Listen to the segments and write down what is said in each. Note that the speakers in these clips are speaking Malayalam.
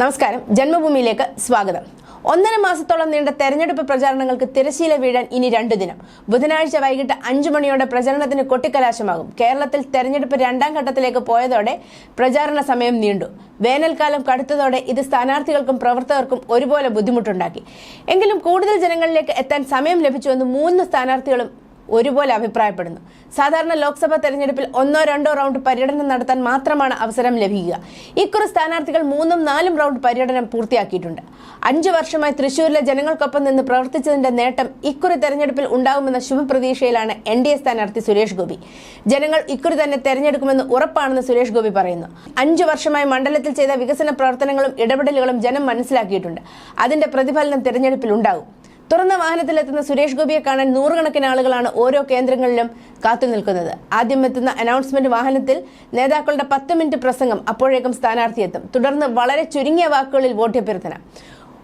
നമസ്കാരം. ജന്മഭൂമിയിലേക്ക് സ്വാഗതം. ഒന്നര മാസത്തോളം നീണ്ട തെരഞ്ഞെടുപ്പ് പ്രചാരണങ്ങൾക്ക് തിരശീല വീഴാൻ ഇനി രണ്ടു ദിനം. ബുധനാഴ്ച വൈകിട്ട് അഞ്ചു മണിയോടെ പ്രചരണത്തിന് കൊട്ടിക്കലാശമാകും. കേരളത്തിൽ തെരഞ്ഞെടുപ്പ് രണ്ടാം ഘട്ടത്തിലേക്ക് പോയതോടെ പ്രചാരണ സമയം നീണ്ടു. വേനൽക്കാലം കടുത്തതോടെ ഇത് സ്ഥാനാർത്ഥികൾക്കും പ്രവർത്തകർക്കും ഒരുപോലെ ബുദ്ധിമുട്ടുണ്ടാക്കി. എങ്കിലും കൂടുതൽ ജനങ്ങളിലേക്ക് എത്താൻ സമയം ലഭിച്ചുവെന്ന് മൂന്ന് സ്ഥാനാർത്ഥികളും ഒരുപോലെ അഭിപ്രായപ്പെടുന്നു. സാധാരണ ലോക്സഭാ തെരഞ്ഞെടുപ്പിൽ ഒന്നോ രണ്ടോ റൗണ്ട് പര്യടനം നടത്താൻ മാത്രമാണ് അവസരം ലഭിക്കുക. ഇക്കുറി സ്ഥാനാർത്ഥികൾ മൂന്നും നാലും റൗണ്ട് പര്യടനം പൂർത്തിയാക്കിയിട്ടുണ്ട്. അഞ്ചു വർഷമായി തൃശൂരിലെ ജനങ്ങൾക്കൊപ്പം നിന്ന് പ്രവർത്തിച്ചതിന്റെ നേട്ടം ഇക്കുറി തെരഞ്ഞെടുപ്പിൽ ഉണ്ടാകുമെന്ന ശുഭപ്രതീക്ഷയിലാണ് എൻ ഡി എ സ്ഥാനാർത്ഥി സുരേഷ് ഗോപി. ജനങ്ങൾ ഇക്കുറി തന്നെ തെരഞ്ഞെടുക്കുമെന്ന് ഉറപ്പാണെന്ന് സുരേഷ് ഗോപി പറയുന്നു. അഞ്ചു വർഷമായി മണ്ഡലത്തിൽ ചെയ്ത വികസന പ്രവർത്തനങ്ങളും ഇടപെടലുകളും ജനം മനസ്സിലാക്കിയിട്ടുണ്ട്. അതിന്റെ പ്രതിഫലനം തെരഞ്ഞെടുപ്പിൽ ഉണ്ടാകും. തുറന്ന വാഹനത്തിലെത്തുന്ന സുരേഷ് ഗോപിയെ കാണാൻ നൂറുകണക്കിന് ആളുകളാണ് ഓരോ കേന്ദ്രങ്ങളിലും കാത്തു നിൽക്കുന്നത്. ആദ്യം എത്തുന്ന അനൗൺസ്മെന്റ് വാഹനത്തിൽ നേതാക്കളുടെ പത്ത് മിനിറ്റ് പ്രസംഗം അപ്പോഴേക്കും സ്ഥാനാർത്ഥിയെത്തും തുടർന്ന് വളരെ ചുരുങ്ങിയ വാക്കുകളിൽ വോട്ടഭ്യർത്ഥന.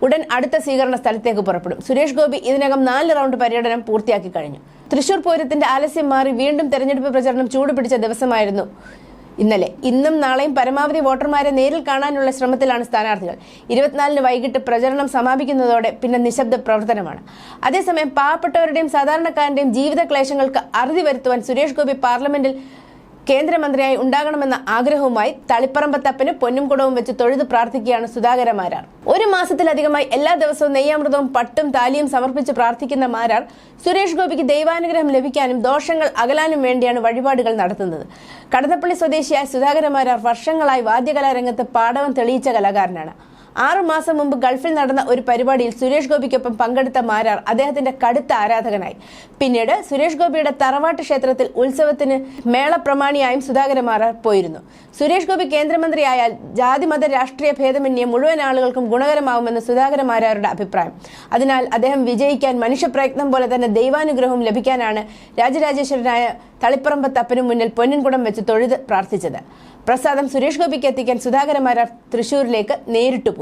ഉടൻ അടുത്ത സ്വീകരണ സ്ഥലത്തേക്ക് പുറപ്പെടും. സുരേഷ് ഗോപി ഇതിനകം നാല് റൗണ്ട് പര്യടനം പൂർത്തിയാക്കി കഴിഞ്ഞു. തൃശൂർ പൂരത്തിന്റെ ആലസ്യം മാറി വീണ്ടും തെരഞ്ഞെടുപ്പ് പ്രചരണം ചൂടുപിടിച്ച ദിവസമായിരുന്നു ഇന്നലെ. ഇന്നും നാളെയും പരമാവധി വോട്ടർമാരെ നേരിൽ കാണാനുള്ള ശ്രമത്തിലാണ് സ്ഥാനാർത്ഥികൾ. ഇരുപത്തിനാലിന് വൈകിട്ട് പ്രചരണം സമാപിക്കുന്നതോടെ പിന്നെ നിശബ്ദ പ്രവർത്തനമാണ്. അതേസമയം പാവപ്പെട്ടവരുടെയും സാധാരണക്കാരന്റെയും ജീവിത ക്ലേശങ്ങൾക്ക് അറുതി വരുത്തുവാൻ സുരേഷ് ഗോപി പാർലമെന്റിൽ കേന്ദ്രമന്ത്രിയായി ഉണ്ടാകണമെന്ന ആഗ്രഹവുമായി തളിപ്പറമ്പത്തപ്പന് പൊന്നും കുടവും വെച്ച് തൊഴുത് പ്രാർത്ഥിക്കുകയാണ് സുധാകര മാരാർ ഒരു മാസത്തിലധികമായി എല്ലാ ദിവസവും നെയ്യാമൃതവും പട്ടും താലിയും സമർപ്പിച്ച് പ്രാർത്ഥിക്കുന്ന മാരാർ സുരേഷ് ഗോപിക്ക് ദൈവാനുഗ്രഹം ലഭിക്കാനും ദോഷങ്ങൾ അകലാനും വേണ്ടിയാണ് വഴിപാടുകൾ നടത്തുന്നത്. കടന്നപ്പള്ളി സ്വദേശിയായ സുധാകര മാരാർ വർഷങ്ങളായി വാദ്യകലാരംഗത്ത് പാടവം തെളിയിച്ച കലാകാരനാണ്. ആറു മാസം മുമ്പ് ഗൾഫിൽ നടന്ന ഒരു പരിപാടിയിൽ സുരേഷ് ഗോപിക്കൊപ്പം പങ്കെടുത്ത മാരാർ അദ്ദേഹത്തിന്റെ കടുത്ത ആരാധകനായി. പിന്നീട് സുരേഷ് ഗോപിയുടെ തറവാട്ട് ക്ഷേത്രത്തിൽ ഉത്സവത്തിന് മേളപ്രമാണിയായും സുധാകര മാരാർ പോയിരുന്നു. സുരേഷ് ഗോപി കേന്ദ്രമന്ത്രിയായാൽ ജാതിമത രാഷ്ട്രീയ ഭേദമന്യേ മുഴുവൻ ആളുകൾക്കും ഗുണകരമാവുമെന്ന് സുധാകര മാരാരുടെ അഭിപ്രായം. അതിനാൽ അദ്ദേഹം വിജയിക്കാൻ മനുഷ്യപ്രയത്നം പോലെ തന്നെ ദൈവാനുഗ്രഹവും ലഭിക്കാനാണ് രാജരാജേശ്വരനായ തളിപ്പറമ്പത്തപ്പനു മുന്നിൽ പൊന്നിൻകുടം വെച്ച് തൊഴുത് പ്രാർത്ഥിച്ചത്. പ്രസാദം സുരേഷ് ഗോപിക്ക് എത്തിക്കാൻ സുധാകര മാരാർ തൃശൂരിലേക്ക് നേരിട്ട് പോയി.